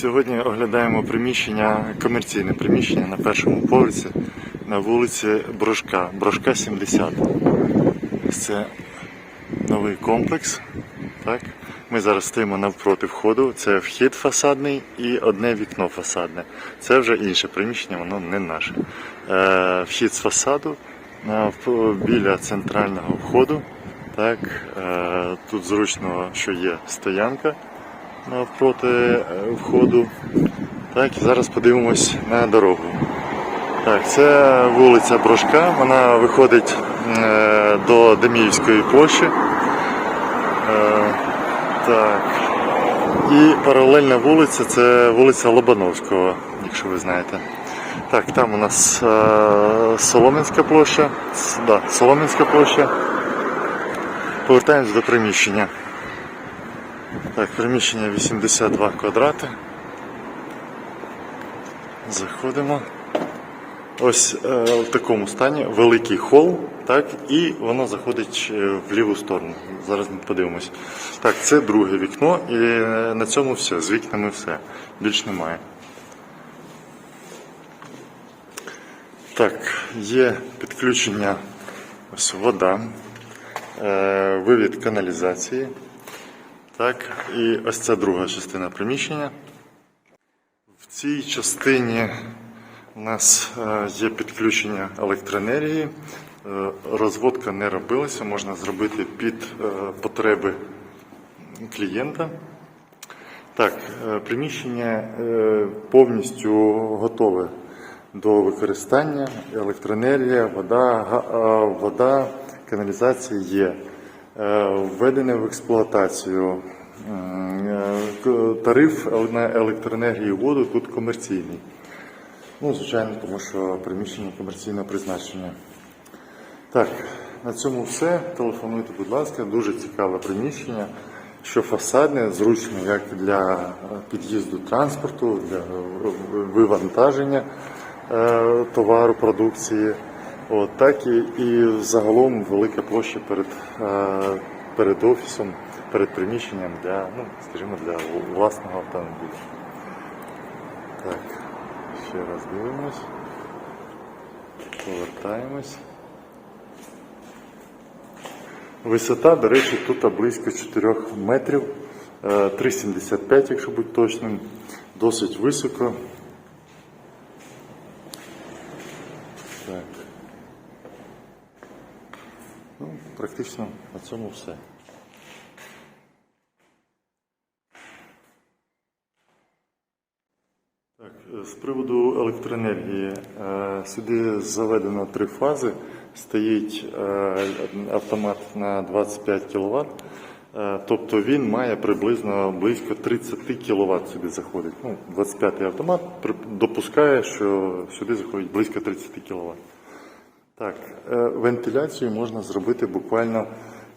Сьогодні оглядаємо приміщення, комерційне приміщення на першому поверсі на вулиці Брошка, Брошка 70. Це новий комплекс. Так? Ми зараз стоїмо навпроти входу. Це вхід фасадний і одне вікно фасадне. Це вже інше приміщення, воно не наше. Е, вхід з фасаду на- біля центрального входу. Так? Е, тут зручно, що є стоянка навпроти е, входу. Так, зараз подивимось на дорогу. Так, це вулиця Брошка, вона виходить е, до Деміївської площі. Е, так. І паралельна вулиця це вулиця Лобановського, якщо ви знаєте. Так, там у нас Солом'янська площа. Да, Солом'янська площа. Повертаємось до приміщення. Так, приміщення 82 квадрати. Заходимо. Ось е, в такому стані великий хол, так, і воно заходить е, в ліву сторону. Зараз ми подивимось. Так, це друге вікно, і е, на цьому все. З вікнами все. Більш немає. Так, є підключення ось вода, е, вивід каналізації. Так, і ось це друга частина приміщення. В цій частині у нас е, є підключення електроенергії. Е, Розводка не робилася, можна зробити під е, потреби клієнта. Так, приміщення повністю готове до використання. Електроенергія, вода, вода, каналізація є. Е, Введене в експлуатацію. Е, Тариф на електроенергію і воду тут комерційний. Ну, звичайно, тому що приміщення комерційного призначення. Так, на цьому все. Телефонуйте, будь ласка, дуже цікаве приміщення, що фасадне, зручно як для під'їзду транспорту, для е, вивантаження товару, продукції. От, так і, і загалом велика площа перед, е, перед офісом, перед приміщенням для, ну, скажімо, для власного автомобіля. Так, ще раз дивимось. Повертаємось. Висота, до речі, тут близько 4 метрів, е, 3,75, якщо бути точним, досить високо. Ну, практично на цьому все. Так, е, з приводу електроенергії. е, Сюди заведено три фази. Стоїть е, автомат на 25 кВт. Тобто він має приблизно близько 30 кВт сюди заходить. Ну, 25-й автомат допускає, що сюди заходить близько 30 кВт. Так, е, вентиляцію можна зробити буквально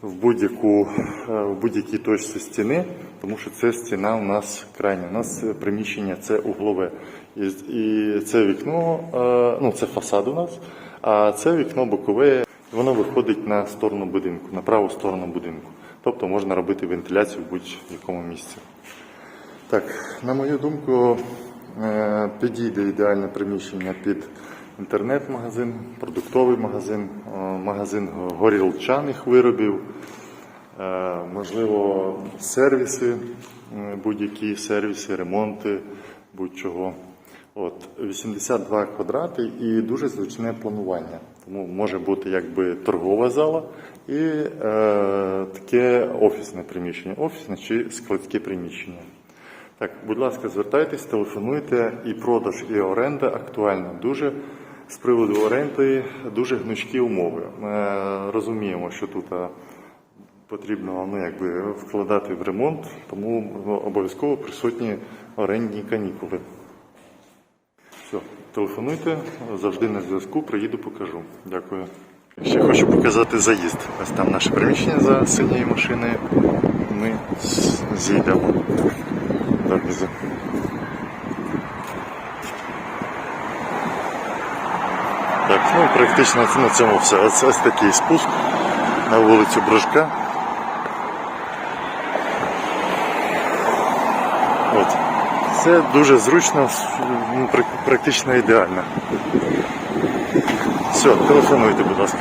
в е, будь-якій точці стіни, тому що це стіна у нас крайня. У нас е, приміщення це углове. І, і це вікно, ну це фасад у нас, а це вікно бокове, воно виходить на сторону будинку, на праву сторону будинку. Тобто можна робити вентиляцію в будь-якому місці. Так, на мою думку, підійде ідеальне приміщення під інтернет-магазин, продуктовий магазин, е, магазин горілчаних виробів, е, можливо, сервіси, будь-які сервіси, ремонти, будь-чого. От, 82 квадрати і дуже зручне планування. Тому може бути якби торгова зала і е, таке офісне приміщення, офісне чи складське приміщення. Так, будь ласка, звертайтесь, телефонуйте, і продаж, і оренда актуальна. Дуже з приводу оренди дуже гнучкі умови. Ми розуміємо, що тут потрібно ну, якби, вкладати в ремонт, тому обов'язково присутні орендні канікули. Все, телефонуйте, завжди на зв'язку, приїду, покажу. Дякую. Ще хочу показати заїзд. Ось там наше приміщення за синьою машиною. Ми зійдемо донизу. Так, ну практично на цьому все. Ось, ось такий спуск на вулицю Брижка. От, Це дуже зручно, ну, прак- практично ідеально. Все, телефонуйте, будь ласка.